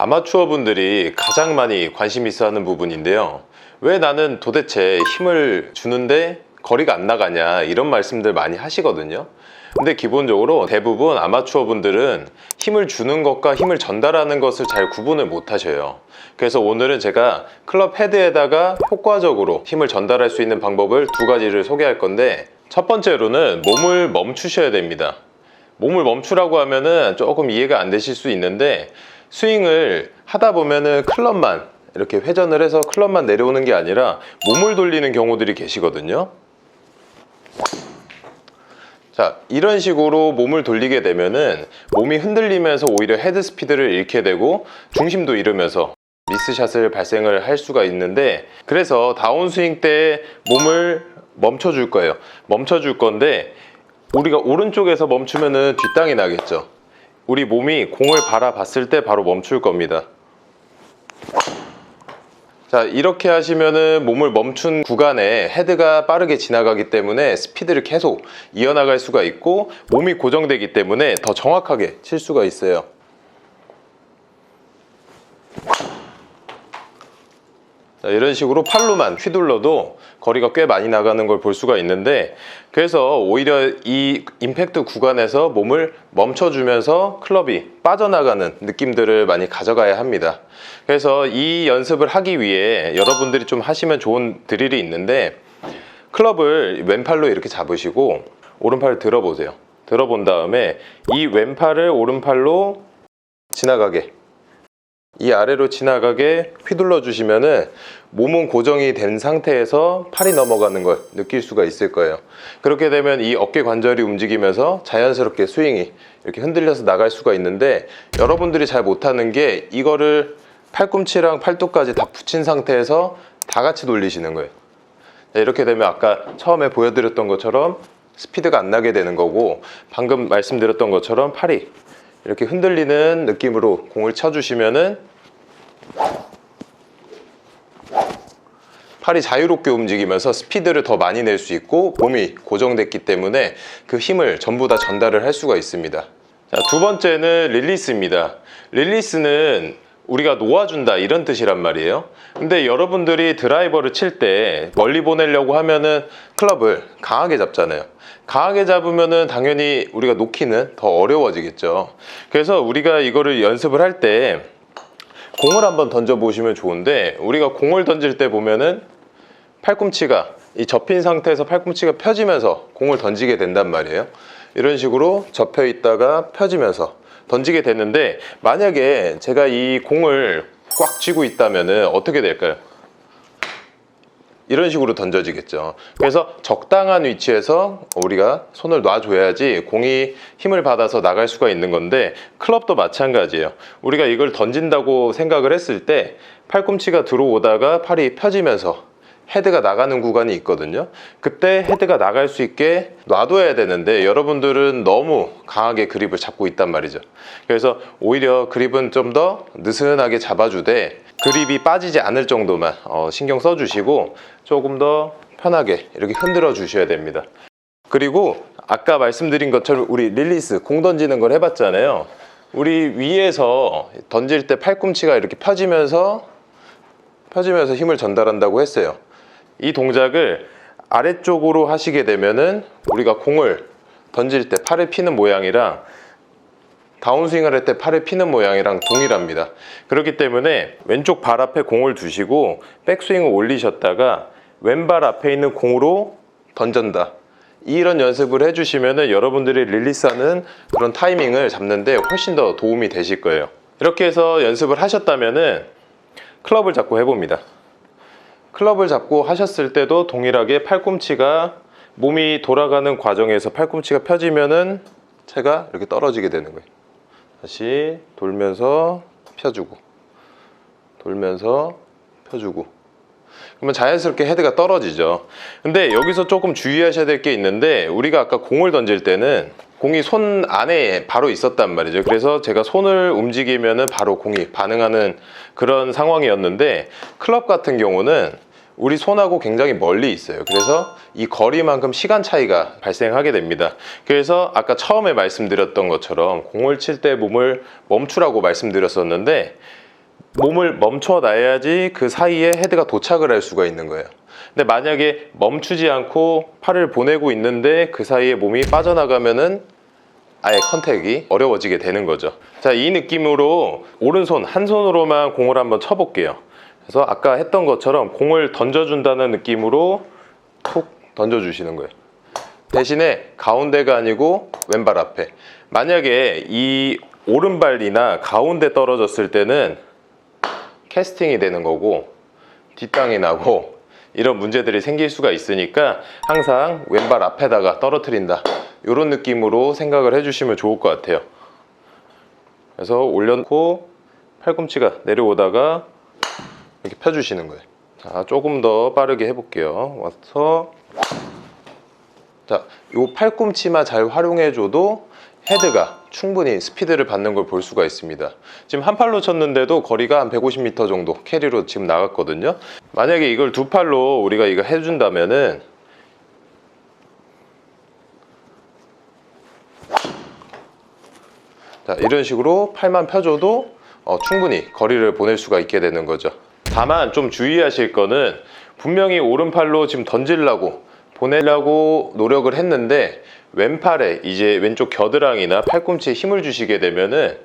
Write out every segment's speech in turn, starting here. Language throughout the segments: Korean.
아마추어 분들이 가장 많이 관심 있어 하는 부분인데요. 왜 나는 도대체 힘을 주는데 거리가 안 나가냐 이런 말씀들 많이 하시거든요. 근데 기본적으로 대부분 아마추어 분들은 힘을 주는 것과 힘을 전달하는 것을 잘 구분을 못 하셔요. 그래서 오늘은 제가 클럽 헤드에다가 효과적으로 힘을 전달할 수 있는 방법을 두 가지를 소개할 건데 첫 번째로는 몸을 멈추셔야 됩니다. 몸을 멈추라고 하면은 조금 이해가 안 되실 수 있는데 스윙을 하다 보면은 클럽만 이렇게 회전을 해서 클럽만 내려오는 게 아니라 몸을 돌리는 경우들이 계시거든요. 자, 이런 식으로 몸을 돌리게 되면은 몸이 흔들리면서 오히려 헤드 스피드를 잃게 되고 중심도 잃으면서 미스샷을 발생을 할 수가 있는데 그래서 다운스윙 때 몸을 멈춰 줄 거예요. 멈춰 줄 건데 우리가 오른쪽에서 멈추면은 뒷땅이 나겠죠. 우리 몸이 공을 바라봤을 때 바로 멈출 겁니다. 자 이렇게 하시면은 몸을 멈춘 구간에 헤드가 빠르게 지나가기 때문에 스피드를 계속 이어나갈 수가 있고 몸이 고정되기 때문에 더 정확하게 칠 수가 있어요. 자, 이런 식으로 팔로만 휘둘러도 거리가 꽤 많이 나가는 걸 볼 수가 있는데 그래서 오히려 이 임팩트 구간에서 몸을 멈춰주면서 클럽이 빠져나가는 느낌들을 많이 가져가야 합니다. 그래서 이 연습을 하기 위해 여러분들이 좀 하시면 좋은 드릴이 있는데 클럽을 왼팔로 이렇게 잡으시고 오른팔을 들어보세요. 들어본 다음에 이 왼팔을 오른팔로 지나가게 이 아래로 지나가게 휘둘러 주시면은 몸은 고정이 된 상태에서 팔이 넘어가는 걸 느낄 수가 있을 거예요. 그렇게 되면 이 어깨 관절이 움직이면서 자연스럽게 스윙이 이렇게 흔들려서 나갈 수가 있는데 여러분들이 잘 못하는 게 이거를 팔꿈치랑 팔뚝까지 다 붙인 상태에서 다 같이 돌리시는 거예요. 자, 이렇게 되면 아까 처음에 보여드렸던 것처럼 스피드가 안 나게 되는 거고 방금 말씀드렸던 것처럼 팔이 이렇게 흔들리는 느낌으로 공을 쳐주시면은 팔이 자유롭게 움직이면서 스피드를 더 많이 낼 수 있고 몸이 고정됐기 때문에 그 힘을 전부 다 전달을 할 수가 있습니다. 자, 두 번째는 릴리스입니다. 릴리스는 우리가 놓아준다 이런 뜻이란 말이에요. 근데 여러분들이 드라이버를 칠 때 멀리 보내려고 하면은 클럽을 강하게 잡잖아요. 강하게 잡으면은 당연히 우리가 놓기는 더 어려워지겠죠. 그래서 우리가 이거를 연습을 할때 공을 한번 던져 보시면 좋은데 우리가 공을 던질 때 보면은 팔꿈치가 이 접힌 상태에서 팔꿈치가 펴지면서 공을 던지게 된단 말이에요. 이런 식으로 접혀 있다가 펴지면서 던지게 되는데 만약에 제가 이 공을 꽉 쥐고 있다면은 어떻게 될까요? 이런 식으로 던져지겠죠. 그래서 적당한 위치에서 우리가 손을 놔줘야지 공이 힘을 받아서 나갈 수가 있는 건데 클럽도 마찬가지예요. 우리가 이걸 던진다고 생각을 했을 때 팔꿈치가 들어오다가 팔이 펴지면서 헤드가 나가는 구간이 있거든요. 그때 헤드가 나갈 수 있게 놔둬야 되는데 여러분들은 너무 강하게 그립을 잡고 있단 말이죠. 그래서 오히려 그립은 좀 더 느슨하게 잡아주되 그립이 빠지지 않을 정도만 어, 신경 써주시고 조금 더 편하게 이렇게 흔들어 주셔야 됩니다. 그리고 아까 말씀드린 것처럼 우리 릴리스 공 던지는 걸 해봤잖아요. 우리 위에서 던질 때 팔꿈치가 이렇게 펴지면서 펴지면서 힘을 전달한다고 했어요. 이 동작을 아래쪽으로 하시게 되면은 우리가 공을 던질 때 팔을 피는 모양이랑 다운스윙을 할 때 팔을 피는 모양이랑 동일합니다. 그렇기 때문에 왼쪽 발 앞에 공을 두시고 백스윙을 올리셨다가 왼발 앞에 있는 공으로 던전다. 이런 연습을 해주시면 여러분들이 릴리스하는 그런 타이밍을 잡는데 훨씬 더 도움이 되실 거예요. 이렇게 해서 연습을 하셨다면은 클럽을 잡고 해봅니다. 클럽을 잡고 하셨을 때도 동일하게 팔꿈치가 몸이 돌아가는 과정에서 팔꿈치가 펴지면은 채가 이렇게 떨어지게 되는 거예요. 다시 돌면서 펴주고 돌면서 펴주고 그러면 자연스럽게 헤드가 떨어지죠. 근데 여기서 조금 주의하셔야 될 게 있는데 우리가 아까 공을 던질 때는 공이 손 안에 바로 있었단 말이죠. 그래서 제가 손을 움직이면은 바로 공이 반응하는 그런 상황이었는데 클럽 같은 경우는 우리 손하고 굉장히 멀리 있어요. 그래서 이 거리만큼 시간 차이가 발생하게 됩니다. 그래서 아까 처음에 말씀드렸던 것처럼 공을 칠 때 몸을 멈추라고 말씀드렸었는데 몸을 멈춰 놔야지 그 사이에 헤드가 도착을 할 수가 있는 거예요. 근데 만약에 멈추지 않고 팔을 보내고 있는데 그 사이에 몸이 빠져나가면은 아예 컨택이 어려워지게 되는 거죠. 자, 이 느낌으로 오른손 한 손으로만 공을 한번 쳐볼게요. 그래서 아까 했던 것처럼 공을 던져준다는 느낌으로 툭 던져주시는 거예요. 대신에 가운데가 아니고 왼발 앞에. 만약에 이 오른발이나 가운데 떨어졌을 때는 캐스팅이 되는 거고 뒷땅이 나고 이런 문제들이 생길 수가 있으니까 항상 왼발 앞에다가 떨어뜨린다. 이런 느낌으로 생각을 해주시면 좋을 것 같아요. 그래서 올려놓고 팔꿈치가 내려오다가 이렇게 펴주시는 거예요. 자, 조금 더 빠르게 해볼게요. 와서 자, 요 팔꿈치만 잘 활용해줘도 헤드가 충분히 스피드를 받는 걸 볼 수가 있습니다. 지금 한 팔로 쳤는데도 거리가 한 150m 정도 캐리로 지금 나갔거든요. 만약에 이걸 두 팔로 우리가 이거 해준다면은 자, 이런 식으로 팔만 펴줘도 어, 충분히 거리를 보낼 수가 있게 되는 거죠. 다만 좀 주의하실 거는 분명히 오른팔로 지금 던지려고 보내려고 노력을 했는데 왼팔에 이제 왼쪽 겨드랑이나 팔꿈치에 힘을 주시게 되면은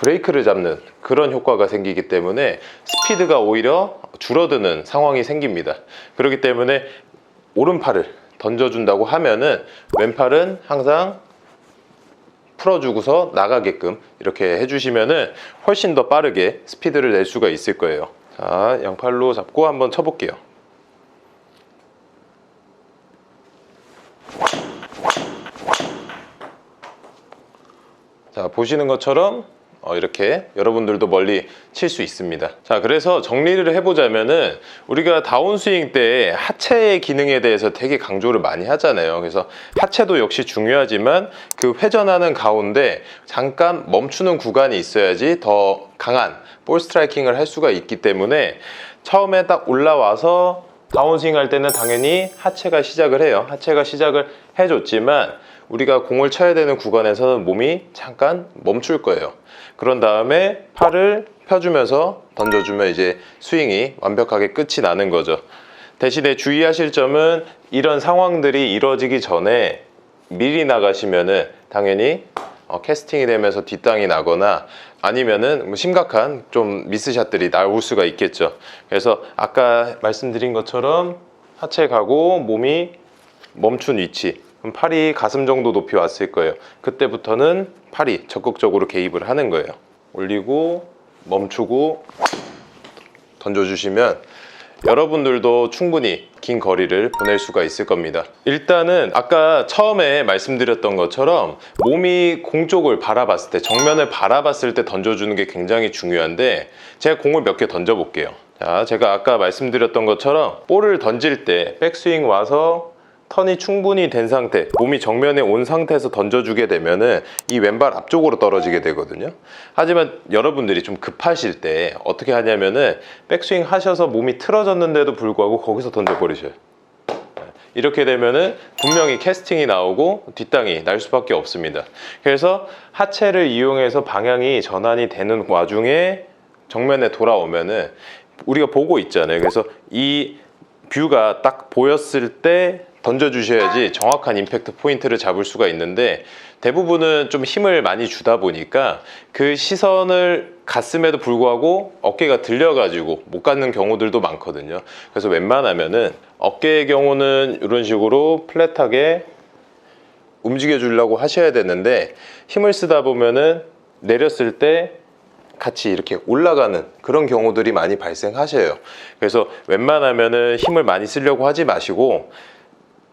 브레이크를 잡는 그런 효과가 생기기 때문에 스피드가 오히려 줄어드는 상황이 생깁니다. 그렇기 때문에 오른팔을 던져준다고 하면은 왼팔은 항상 풀어주고서 나가게끔 이렇게 해주시면은 훨씬 더 빠르게 스피드를 낼 수가 있을 거예요. 자, 양팔로 잡고 한번 쳐볼게요. 자, 보시는 것처럼 어, 이렇게 여러분들도 멀리 칠 수 있습니다. 자, 그래서 정리를 해보자면은 우리가 다운스윙 때 하체의 기능에 대해서 되게 강조를 많이 하잖아요. 그래서 하체도 역시 중요하지만 그 회전하는 가운데 잠깐 멈추는 구간이 있어야지 더 강한 볼 스트라이킹을 할 수가 있기 때문에 처음에 딱 올라와서 다운스윙 할 때는 당연히 하체가 시작을 해요. 하체가 시작을 해줬지만 우리가 공을 쳐야 되는 구간에서는 몸이 잠깐 멈출 거예요. 그런 다음에 팔을 펴주면서 던져주면 이제 스윙이 완벽하게 끝이 나는 거죠. 대신에 주의하실 점은 이런 상황들이 이루어지기 전에 미리 나가시면은 당연히 어, 캐스팅이 되면서 뒷땅이 나거나 아니면은 뭐 심각한 좀 미스샷들이 나올 수가 있겠죠. 그래서 아까 말씀드린 것처럼 하체 가고 몸이 멈춘 위치 그럼 팔이 가슴 정도 높이 왔을 거예요. 그때부터는 팔이 적극적으로 개입을 하는 거예요. 올리고 멈추고 던져주시면 여러분들도 충분히 긴 거리를 보낼 수가 있을 겁니다. 일단은 아까 처음에 말씀드렸던 것처럼 몸이 공 쪽을 바라봤을 때 정면을 바라봤을 때 던져주는 게 굉장히 중요한데 제가 공을 몇 개 던져 볼게요. 자, 제가 아까 말씀드렸던 것처럼 볼을 던질 때 백스윙 와서 턴이 충분히 된 상태, 몸이 정면에 온 상태에서 던져주게 되면은 이 왼발 앞쪽으로 떨어지게 되거든요. 하지만 여러분들이 좀 급하실 때 어떻게 하냐면은 백스윙 하셔서 몸이 틀어졌는데도 불구하고 거기서 던져버리셔요. 이렇게 되면은 분명히 캐스팅이 나오고 뒷땅이 날 수밖에 없습니다. 그래서 하체를 이용해서 방향이 전환이 되는 와중에 정면에 돌아오면은 우리가 보고 있잖아요. 그래서 이 뷰가 딱 보였을 때 던져주셔야지 정확한 임팩트 포인트를 잡을 수가 있는데 대부분은 좀 힘을 많이 주다 보니까 그 시선을 갔음에도 불구하고 어깨가 들려가지고 못 갖는 경우들도 많거든요. 그래서 웬만하면은 어깨의 경우는 이런 식으로 플랫하게 움직여 주려고 하셔야 되는데 힘을 쓰다 보면은 내렸을 때 같이 이렇게 올라가는 그런 경우들이 많이 발생하셔요. 그래서 웬만하면은 힘을 많이 쓰려고 하지 마시고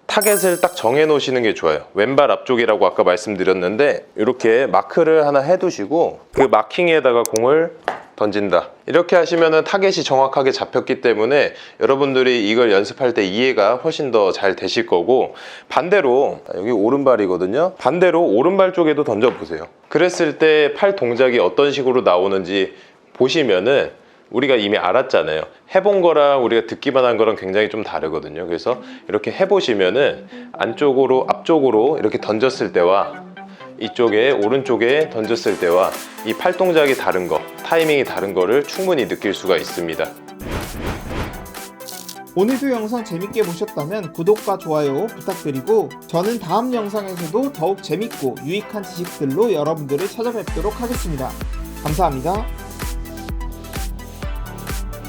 타겟을 딱 정해 놓으시는 게 좋아요. 왼발 앞쪽이라고 아까 말씀드렸는데 이렇게 마크를 하나 해 두시고 그 마킹에다가 공을 던진다. 이렇게 하시면은 타겟이 정확하게 잡혔기 때문에 여러분들이 이걸 연습할 때 이해가 훨씬 더 잘 되실 거고 반대로 여기 오른발이거든요. 반대로 오른발 쪽에도 던져 보세요. 그랬을 때 팔 동작이 어떤 식으로 나오는지 보시면은 우리가 이미 알았잖아요. 해본 거랑 우리가 듣기만 한 거랑 굉장히 좀 다르거든요. 그래서 이렇게 해보시면은 안쪽으로, 앞쪽으로 이렇게 던졌을 때와 이쪽에 오른쪽에 던졌을 때와 이 팔 동작이 다른 거, 타이밍이 다른 거를 충분히 느낄 수가 있습니다. 오늘도 영상 재밌게 보셨다면 구독과 좋아요 부탁드리고 저는 다음 영상에서도 더욱 재밌고 유익한 지식들로 여러분들을 찾아뵙도록 하겠습니다. 감사합니다.